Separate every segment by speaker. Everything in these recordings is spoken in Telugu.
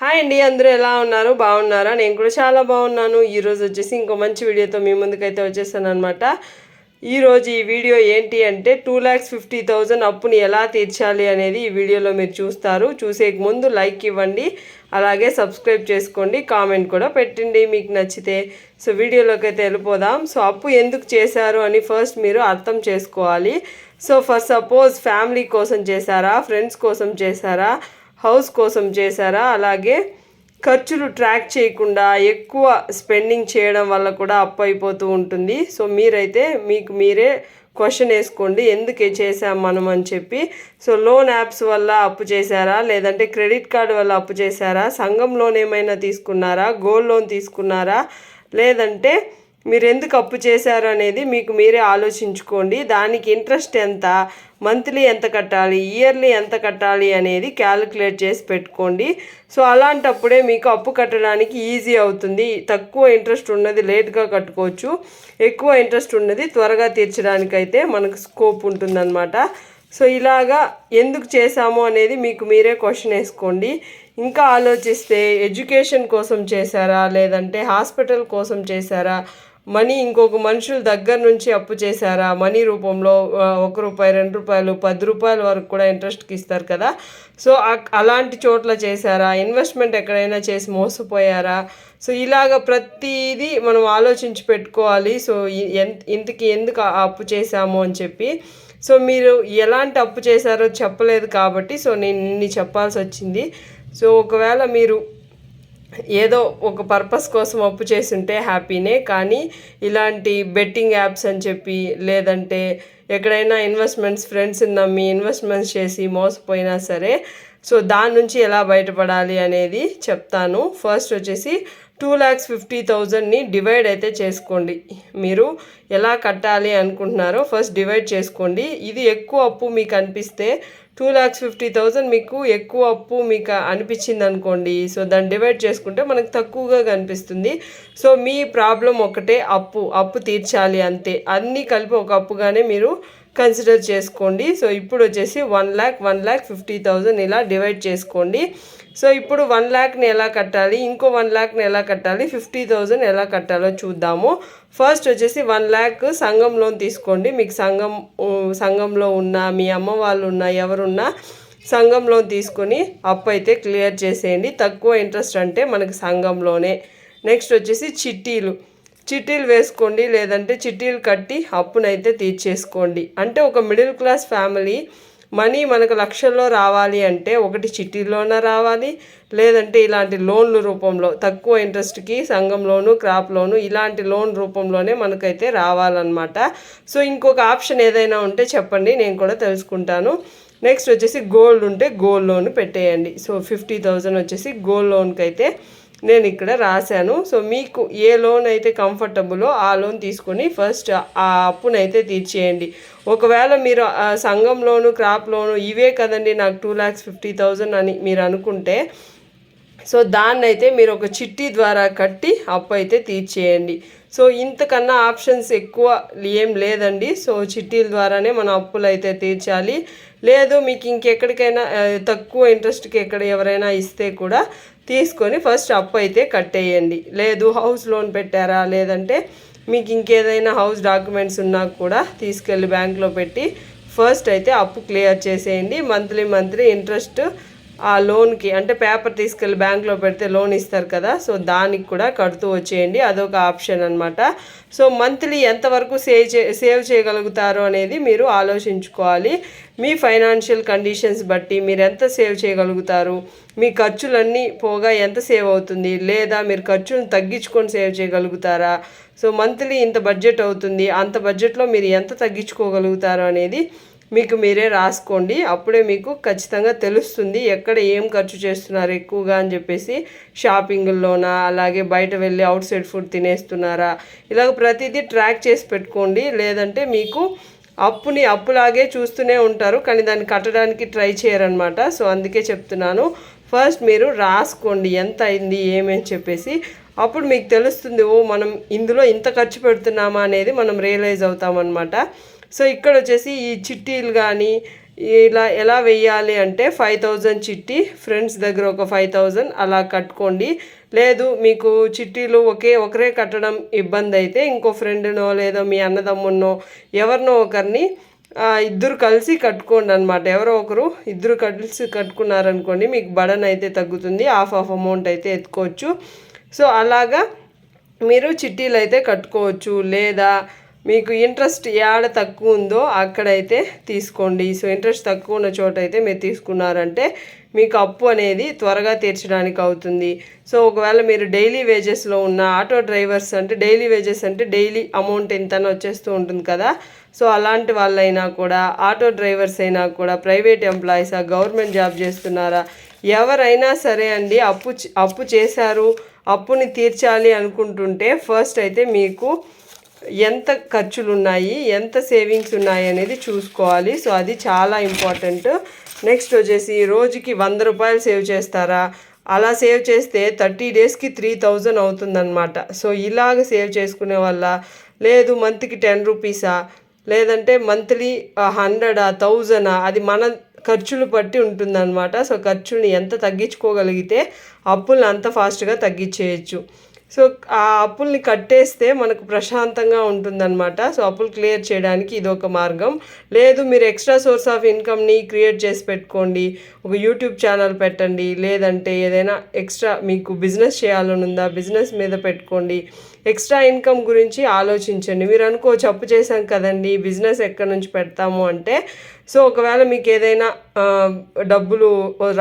Speaker 1: హాయ్ అండి అందరూ ఎలా ఉన్నారు? బాగున్నారా? నేను కూడా చాలా బాగున్నాను. ఈరోజు వచ్చేసి ఇంకో మంచి వీడియోతో మీ ముందుకైతే వచ్చేసాను అనమాట ఈరోజు ఈ వీడియో ఏంటి అంటే టూ ల్యాక్స్ ఫిఫ్టీ థౌజండ్ అప్పుని ఎలా తీర్చాలి అనేది ఈ వీడియోలో మీరు చూస్తారు. చూసే ముందు లైక్ ఇవ్వండి అలాగే సబ్స్క్రైబ్ చేసుకోండి కామెంట్ కూడా పెట్టండి మీకు నచ్చితే. సో వీడియోలోకి అయితే వెళ్ళిపోదాం. సో అప్పు ఎందుకు చేశారు అని ఫస్ట్ మీరు అర్థం చేసుకోవాలి. సో ఫర్ సపోజ్ ఫ్యామిలీ కోసం చేశారా? ఫ్రెండ్స్ కోసం చేశారా? హౌస్ కోసం చేశారా? అలాగే ఖర్చులు ట్రాక్ చేయకుండా ఎక్కువ స్పెండింగ్ చేయడం వల్ల కూడా అప్పు అయిపోతూ ఉంటుంది. సో మీరైతే మీకు మీరే క్వశ్చన్ వేసుకోండి. ఎందుకు చేసాం మనం అని చెప్పి. సో లోన్ యాప్స్ వల్ల అప్పు చేశారా? లేదంటే క్రెడిట్ కార్డు వల్ల అప్పు చేశారా? సంఘం లోన్ ఏమైనా తీసుకున్నారా? గోల్డ్ లోన్ తీసుకున్నారా? లేదంటే మీరు ఎందుకు అప్పు చేశారు అనేది మీకు మీరే ఆలోచించుకోండి. దానికి ఇంట్రెస్ట్ ఎంత? మంత్లీ ఎంత కట్టాలి? ఇయర్లీ ఎంత కట్టాలి అనేది క్యాలిక్యులేట్ చేసి పెట్టుకోండి. సో అలాంటప్పుడే మీకు అప్పు కట్టడానికి ఈజీ అవుతుంది. తక్కువ ఇంట్రెస్ట్ ఉన్నది లేట్గా కట్టుకోవచ్చు. ఎక్కువ ఇంట్రెస్ట్ ఉన్నది త్వరగా తీర్చడానికైతే మనకు స్కోప్ ఉంటుందన్నమాట. సో ఇలాగా ఎందుకు చేశాము అనేది మీకు మీరే క్వశ్చన్ వేసుకోండి. ఇంకా ఆలోచిస్తే ఎడ్యుకేషన్ కోసం చేశారా? లేదంటే హాస్పిటల్ కోసం చేశారా? మనీ ఇంకొక మనుషుల దగ్గర నుంచి అప్పు చేశారా? మనీ రూపంలో ఒక రూపాయి రెండు రూపాయలు పది రూపాయల వరకు కూడా ఇంట్రెస్ట్కి ఇస్తారు కదా. సో అ- అలాంటి చోట్ల చేశారా? ఇన్వెస్ట్మెంట్ ఎక్కడైనా చేసి మోసపోయారా? సో ఇలాగ ప్రతిదీ మనం ఆలోచించి పెట్టుకోవాలి. సో ఎన్- ఇంతకి ఎందుకు అప్పు చేశాము అని చెప్పి. సో మీరు ఎలాంటి అప్పు చేశారో చెప్పలేదు కాబట్టి సో నేను ఇన్ని చెప్పాల్సి వచ్చింది. సో ఒకవేళ మీరు ఏదో ఒక పర్పస్ కోసం అప్పు చేసుంటే హ్యాపీనే కానీ ఇలాంటి బెట్టింగ్ యాప్స్ అని చెప్పి లేదంటే ఎక్కడైనా ఇన్వెస్ట్మెంట్స్ ఫ్రెండ్స్ నమ్మి ఇన్వెస్ట్మెంట్స్ చేసి మోసపోయినా సరే సో దాని నుంచి ఎలా బయటపడాలి అనేది చెప్తాను. ఫస్ట్ వచ్చేసి టూ ల్యాక్స్ ఫిఫ్టీ థౌజండ్ని డివైడ్ అయితే చేసుకోండి. మీరు ఎలా కట్టాలి అనుకుంటున్నారో ఫస్ట్ డివైడ్ చేసుకోండి. ఇది ఎక్కువ అప్పు మీకు అనిపిస్తే టూ ల్యాక్స్ ఫిఫ్టీ థౌజండ్ మీకు ఎక్కువ అప్పు మీకు అనిపించింది అనుకోండి. సో దాన్ని డివైడ్ చేసుకుంటే మనకు తక్కువగా కనిపిస్తుంది. సో మీ ప్రాబ్లం ఒకటే అప్పు. అప్పు తీర్చాలి అంతే. అన్నీ కలిపి ఒక అప్పుగానే మీరు కన్సిడర్ చేసుకోండి. సో ఇప్పుడు వచ్చేసి one lakh one lakh fifty thousand ఇలా డివైడ్ చేసుకోండి. సో ఇప్పుడు వన్ ల్యాక్ని ఎలా కట్టాలి? ఇంకో వన్ ల్యాక్ని ఎలా కట్టాలి? ఫిఫ్టీ థౌజండ్ ఎలా కట్టాలో చూద్దాము. ఫస్ట్ వచ్చేసి వన్ ల్యాక్ సంఘం లోన్ తీసుకోండి. మీకు సంఘం సంఘంలో ఉన్న మీ అమ్మ వాళ్ళు ఉన్న ఎవరున్నా సంఘం లోన్ తీసుకొని అప్పు అయితే క్లియర్ చేసేయండి. తక్కువ ఇంట్రెస్ట్ అంటే మనకి సంఘంలోనే. నెక్స్ట్ వచ్చేసి చిట్టీలు. చిట్టీలు వేసుకోండి లేదంటే చిట్టీలు కట్టి అప్పునైతే తీర్చేసుకోండి. అంటే ఒక మిడిల్ క్లాస్ ఫ్యామిలీ మనీ మనకు లక్షల్లో రావాలి అంటే ఒకటి చిట్టీల్లోనే రావాలి లేదంటే ఇలాంటి లోన్ల రూపంలో తక్కువ ఇంట్రెస్ట్కి సంఘం లోను క్రాప్ లోను ఇలాంటి లోన్ రూపంలోనే మనకైతే రావాలన్నమాట. సో ఇంకొక ఆప్షన్ ఏదైనా ఉంటే చెప్పండి నేను కూడా తెలుసుకుంటాను. నెక్స్ట్ వచ్చేసి గోల్డ్ ఉంటే గోల్డ్ లోన్ పెట్టేయండి. సో ఫిఫ్టీ థౌజండ్ వచ్చేసి గోల్డ్ లోన్కి అయితే నేను ఇక్కడ రాశాను. సో మీకు ఏ లోన్ అయితే కంఫర్టబులో ఆ లోన్ తీసుకొని ఫస్ట్ ఆ అప్పునైతే తీర్చేయండి. ఒకవేళ మీరు ఆ సంఘం లోను క్రాప్ లోను ఇవే కదండి నాకు టూ ల్యాక్స్ ఫిఫ్టీ థౌజండ్ అని మీరు అనుకుంటే సో దాన్ని అయితే మీరు ఒక చిట్టి ద్వారా కట్టి అప్పు అయితే తీర్చేయండి. సో ఇంతకన్నా ఆప్షన్స్ ఎక్కువ ఏం లేదండి. సో చిట్టీల ద్వారానే మనం అప్పులు అయితే తీర్చాలి. లేదు మీకు ఇంకెక్కడికైనా తక్కువ ఇంట్రెస్ట్కి ఎక్కడ ఎవరైనా ఇస్తే కూడా తీసుకొని ఫస్ట్ అప్పు అయితే కట్టేయండి. లేదు హౌస్ లోన్ పెట్టారా? లేదంటే మీకు ఇంకేదైనా హౌస్ డాక్యుమెంట్స్ ఉన్నా కూడా తీసుకెళ్ళి బ్యాంక్లో పెట్టి ఫస్ట్ అయితే అప్పు క్లియర్ చేసేయండి. మంత్లీ మంత్లీ ఇంట్రెస్ట్ ఆ లోన్కి అంటే పేపర్ తీసుకెళ్ళి బ్యాంక్లో పెడితే లోన్ ఇస్తారు కదా సో దానికి కూడా కడుతూ వచ్చేయండి. అదొక ఆప్షన్ అనమాట సో మంత్లీ ఎంతవరకు సేవ్ చే సేవ్ చేయగలుగుతారు అనేది మీరు ఆలోచించుకోవాలి. మీ ఫైనాన్షియల్ కండిషన్స్ బట్టి మీరు ఎంత సేవ్ చేయగలుగుతారు మీ ఖర్చులన్నీ పోగా ఎంత సేవ్ అవుతుంది లేదా మీరు ఖర్చులను తగ్గించుకొని సేవ్ చేయగలుగుతారా సో మంత్లీ ఇంత బడ్జెట్ అవుతుంది అంత బడ్జెట్లో మీరు ఎంత తగ్గించుకోగలుగుతారు అనేది మీకు మీరే రాసుకోండి. అప్పుడే మీకు ఖచ్చితంగా తెలుస్తుంది ఎక్కడ ఏం ఖర్చు చేస్తున్నారు ఎక్కువగా అని చెప్పేసి షాపింగ్లోనా అలాగే బయట వెళ్ళి అవుట్ సైడ్ ఫుడ్ తినేస్తున్నారా? ఇలాగ ప్రతిదీ ట్రాక్ చేసి పెట్టుకోండి. లేదంటే మీకు అప్పుని అప్పులాగే చూస్తూనే ఉంటారు కానీ దాన్ని కట్టడానికి ట్రై చేయరనమాట సో అందుకే చెప్తున్నాను ఫస్ట్ మీరు రాసుకోండి ఎంత అయింది ఏమని చెప్పేసి. అప్పుడు మీకు తెలుస్తుంది ఓ మనం ఇందులో ఇంత ఖర్చు పెడుతున్నామా అనేది మనం రియలైజ్ అవుతామన్నమాట. సో ఇక్కడ వచ్చేసి ఈ చిట్టీలు కానీ ఇలా ఎలా వెయ్యాలి అంటే ఫైవ్ థౌజండ్ చిట్టి ఫ్రెండ్స్ దగ్గర ఒక ఫైవ్ థౌజండ్ అలా కట్టుకోండి. లేదు మీకు చిట్టీలు ఒకే ఒకరే కట్టడం ఇబ్బంది అయితే ఇంకో ఫ్రెండ్నో లేదో మీ అన్నదమ్మున్నో ఎవరినో ఒకరిని ఇద్దరు కలిసి కట్టుకోండి అనమాట ఎవరో ఒకరు ఇద్దరు కలిసి కట్టుకున్నారనుకోండి మీకు బడన్ అయితే తగ్గుతుంది హాఫ్ ఆఫ్ అమౌంట్ అయితే ఎత్తుకోవచ్చు. సో అలాగా మీరు చిట్టీలు అయితే కట్టుకోవచ్చు. లేదా మీకు ఇంట్రెస్ట్ యాడ తక్కువ ఉందో అక్కడైతే తీసుకోండి. సో ఇంట్రెస్ట్ తక్కువ ఉన్న చోట అయితే మీరు తీసుకున్నారంటే మీకు అప్పు అనేది త్వరగా తీర్చడానికి అవుతుంది. సో ఒకవేళ మీరు డైలీ వేజెస్లో ఉన్న ఆటో డ్రైవర్స్ అంటే డైలీ వేజెస్ అంటే డైలీ అమౌంట్ ఎంతనో వచ్చేస్తూ ఉంటుంది కదా. సో అలాంటి వాళ్ళైనా కూడా ఆటో డ్రైవర్స్ అయినా కూడా ప్రైవేట్ ఎంప్లాయీసా గవర్నమెంట్ జాబ్ చేస్తున్నారా? ఎవరైనా సరే అండి అప్పు అప్పు చేశారు అప్పుని తీర్చాలి అనుకుంటుంటే ఫస్ట్ అయితే మీకు ఎంత ఖర్చులు ఉన్నాయి ఎంత సేవింగ్స్ ఉన్నాయి అనేది చూసుకోవాలి. సో అది చాలా ఇంపార్టెంట్ నెక్స్ట్ వచ్చేసి రోజుకి వంద రూపాయలు సేవ్ చేస్తారా? అలా సేవ్ చేస్తే థర్టీ డేస్కి త్రీ థౌజండ్ అవుతుందన్నమాట. సో ఇలాగ సేవ్ చేసుకునే వల్ల లేదు మంత్కి టెన్ రూపీసా లేదంటే మంత్లీ హండ్రెడా థౌజండా అది మన ఖర్చులు బట్టి ఉంటుందన్నమాట. సో ఖర్చుని ఎంత తగ్గించుకోగలిగితే అప్పులను అంత ఫాస్ట్గా తగ్గించేయచ్చు. సో ఆ అప్పుల్ని కట్టేస్తే మనకు ప్రశాంతంగా ఉంటుందన్నమాట. సో అప్పులు క్లియర్ చేయడానికి ఇది ఒక మార్గం. లేదు మీరు ఎక్స్ట్రా సోర్స్ ఆఫ్ ఇన్కమ్ని క్రియేట్ చేసి పెట్టుకోండి ఒక యూట్యూబ్ ఛానల్ పెట్టండి లేదంటే ఏదైనా ఎక్స్ట్రా మీకు బిజినెస్ చేయాలని ఉందా బిజినెస్ మీద పెట్టుకోండి. ఎక్స్ట్రా ఇన్కమ్ గురించి ఆలోచించండి. మీరు అనుకోవచ్చు అప్పు చేశాం కదండి బిజినెస్ ఎక్కడి నుంచి పెడతాము అంటే సో ఒకవేళ మీకు ఏదైనా డబ్బులు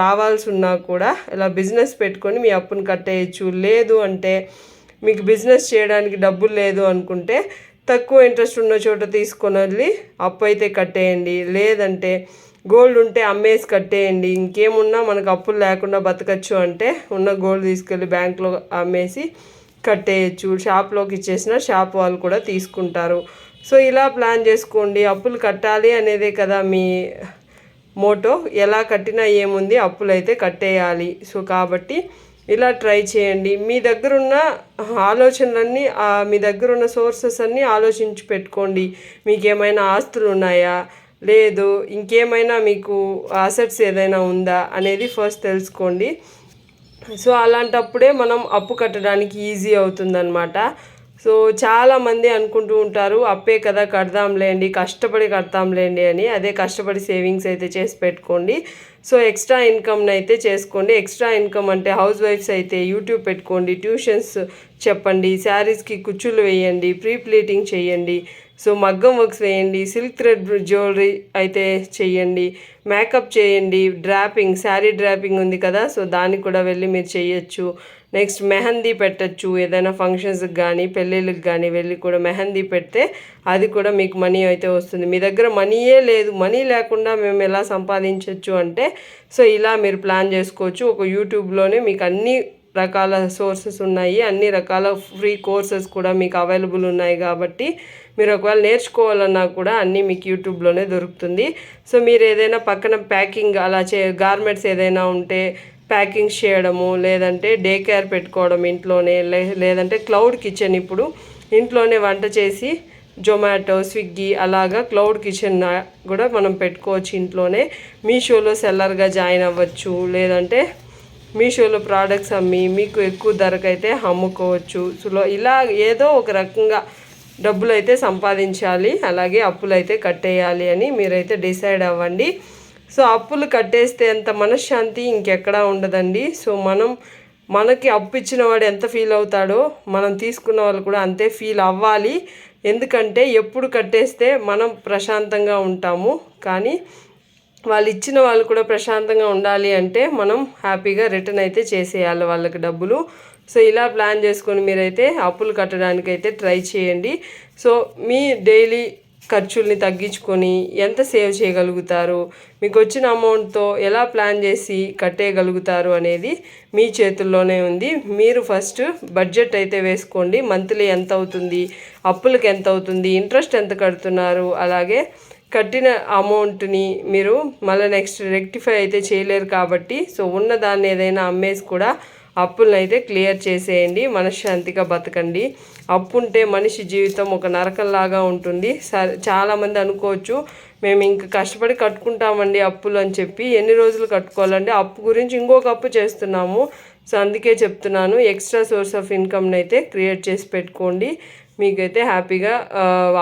Speaker 1: రావాల్సి ఉన్నా కూడా ఇలా బిజినెస్ పెట్టుకొని మీ అప్పును కట్టేయచ్చు. లేదు అంటే మీకు బిజినెస్ చేయడానికి డబ్బులు లేదు అనుకుంటే తక్కువ ఇంట్రెస్ట్ ఉన్న చోట తీసుకొని వెళ్ళి అప్పు అయితే కట్టేయండి. లేదంటే గోల్డ్ ఉంటే అమ్మేసి కట్టేయండి. ఇంకేమున్నా మనకు అప్పులు లేకుండా బతకచ్చు అంటే ఉన్న గోల్డ్ తీసుకెళ్ళి బ్యాంక్లో అమ్మేసి కట్టేయచ్చు. షాప్లోకి ఇచ్చేసిన షాప్ వాళ్ళు కూడా తీసుకుంటారు. సో ఇలా ప్లాన్ చేసుకోండి అప్పులు కట్టాలి అనేదే కదా మీ మోటో. ఎలా కట్టినా ఏముంది అప్పులు అయితే కట్టేయాలి. సో కాబట్టి ఇలా ట్రై చేయండి. మీ దగ్గరున్న ఆలోచనలన్నీ మీ దగ్గర ఉన్న సోర్సెస్ అన్నీ ఆలోచించి పెట్టుకోండి. మీకు ఏమైనా ఆస్తులు ఉన్నాయా? లేదు. ఇంకేమైనా మీకు అసెట్స్ ఏదైనా ఉందా? అనేది ఫస్ట్ తెలుసుకోండి. సో అలాంటప్పుడే మనం అప్పు కట్టడానికి ఈజీ అవుతుందన్నమాట. సో చాలామంది అనుకుంటూ ఉంటారు అప్పే కదా కడదాంలేండి కష్టపడి కడతాంలేండి అని. అదే కష్టపడి సేవింగ్స్ అయితే చేసి పెట్టుకోండి. సో ఎక్స్ట్రా ఇన్కమ్ని అయితే చేసుకోండి. ఎక్స్ట్రా ఇన్కమ్ అంటే హౌస్ వైఫ్స్ అయితే యూట్యూబ్ పెట్టుకోండి ట్యూషన్స్ చెప్పండి శారీస్కి కుచ్చులు వేయండి ప్రీ ప్లీటింగ్ చేయండి. సో మగ్గం వర్క్స్ వేయండి సిల్క్ థ్రెడ్ జ్యువెలరీ అయితే చేయండి. మేకప్ చేయండి డ్రాపింగ్ శారీ డ్రాపింగ్ ఉంది కదా సో దానికి కూడా వెళ్ళి మీరు చేయొచ్చు. నెక్స్ట్ మెహందీ పెట్టచ్చు. ఏదైనా ఫంక్షన్స్కి కానీ పెళ్ళిళ్ళకి కానీ వెళ్ళి కూడా మెహందీ పెడితే అది కూడా మీకు మనీ అయితే వస్తుంది. మీ దగ్గర మనీయే లేదు. మనీ లేకుండా మేము ఎలా సంపాదించవచ్చు అంటే సో ఇలా మీరు ప్లాన్ చేసుకోవచ్చు. ఒక యూట్యూబ్లోనే మీకు అన్ని రకాల సోర్సెస్ ఉన్నాయి. అన్ని రకాల ఫ్రీ కోర్సెస్ కూడా మీకు అవైలబుల్ ఉన్నాయి కాబట్టి మీరు ఒకవేళ నేర్చుకోవాలన్నా కూడా అన్నీ మీకు యూట్యూబ్లోనే దొరుకుతుంది. సో మీరు ఏదైనా పక్కన ప్యాకింగ్ అలా చే గార్మెంట్స్ ఏదైనా ఉంటే ప్యాకింగ్స్ చేయడము లేదంటే డే కేర్ పెట్టుకోవడం ఇంట్లోనే లే లేదంటే క్లౌడ్ కిచెన్ ఇప్పుడు ఇంట్లోనే వంట చేసి జొమాటో స్విగ్గీ అలాగా క్లౌడ్ కిచెన్ కూడా మనం పెట్టుకోవచ్చు ఇంట్లోనే. మీషోలో సెల్లర్గా జాయిన్ అవ్వచ్చు లేదంటే మీషోలో ప్రోడక్ట్స్ అమ్మి మీకు ఎక్కువ ధరకైతే అమ్ముకోవచ్చు. సో ఇలా ఏదో ఒక రకంగా డబ్బులు అయితే సంపాదించాలి అలాగే అప్పులు అయితే కట్టేయాలి అని మీరైతే డిసైడ్ అవ్వండి. సో అప్పులు కట్టేస్తే అంత మనశ్శాంతి ఇంకెక్కడా ఉండదండి. సో మనం మనకి అప్పు ఇచ్చిన వాడు ఎంత ఫీల్ అవుతాడో మనం తీసుకున్న వాళ్ళు కూడా అంతే ఫీల్ అవ్వాలి. ఎందుకంటే ఎప్పుడు కట్టేస్తే మనం ప్రశాంతంగా ఉంటాము. కానీ వాళ్ళు ఇచ్చిన వాళ్ళు కూడా ప్రశాంతంగా ఉండాలి అంటే మనం హ్యాపీగా రిటర్న్ అయితే చేసేయాలి వాళ్ళకి డబ్బులు. సో ఇలా ప్లాన్ చేసుకొని మీరైతే అప్పులు కట్టడానికైతే ట్రై చేయండి. సో మీ డైలీ ఖర్చుల్ని తగ్గించుకొని ఎంత సేవ్ చేయగలుగుతారు? మీకు వచ్చిన అమౌంట్తో ఎలా ప్లాన్ చేసి కట్టేయగలుగుతారు అనేది మీ చేతుల్లోనే ఉంది. మీరు ఫస్ట్ బడ్జెట్ అయితే వేసుకోండి. మంత్లీ ఎంత అవుతుంది అప్పులకి ఎంత అవుతుంది ఇంట్రెస్ట్ ఎంత కడుతున్నారు? అలాగే కట్టిన అమౌంట్ని మీరు మళ్ళీ నెక్స్ట్ రెక్టిఫై అయితే చేయలేరు కాబట్టి సో ఉన్న దాన్ని ఏదైనా అమ్మేసి కూడా అప్పులను అయితే క్లియర్ చేసేయండి మనశ్శాంతిగా బతకండి. అప్పు ఉంటే మనిషి జీవితం ఒక నరకంలాగా ఉంటుంది. సరే చాలామంది అనుకోవచ్చు మేము ఇంక కష్టపడి కట్టుకుంటామండి అప్పులు అని చెప్పి ఎన్ని రోజులు కట్టుకోవాలండి? అప్పు గురించి ఇంకొక అప్పు చేస్తున్నాము. సో అందుకే చెప్తున్నాను ఎక్స్ట్రా సోర్స్ ఆఫ్ ఇన్కమ్ని అయితే క్రియేట్ చేసి పెట్టుకోండి. మీకైతే హ్యాపీగా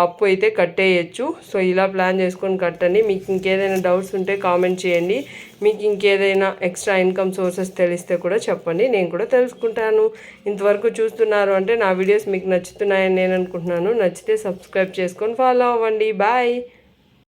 Speaker 1: అప్పు అయితే కట్టేయచ్చు. సో ఇలా ప్లాన్ చేసుకొని కట్టండి. మీకు ఇంకేదైనా డౌట్స్ ఉంటే కామెంట్ చేయండి. మీకు ఇంకేదైనా ఎక్స్ట్రా ఇన్కమ్ సోర్సెస్ తెలిస్తే కూడా చెప్పండి. నేను కూడా తెలుసుకుంటాను. ఇంతవరకు చూస్తున్నారు అంటే నా వీడియోస్ మీకు నచ్చుతున్నాయని నేను అనుకుంటున్నాను. నచ్చితే సబ్స్క్రైబ్ చేసుకొని ఫాలో అవ్వండి. బాయ్!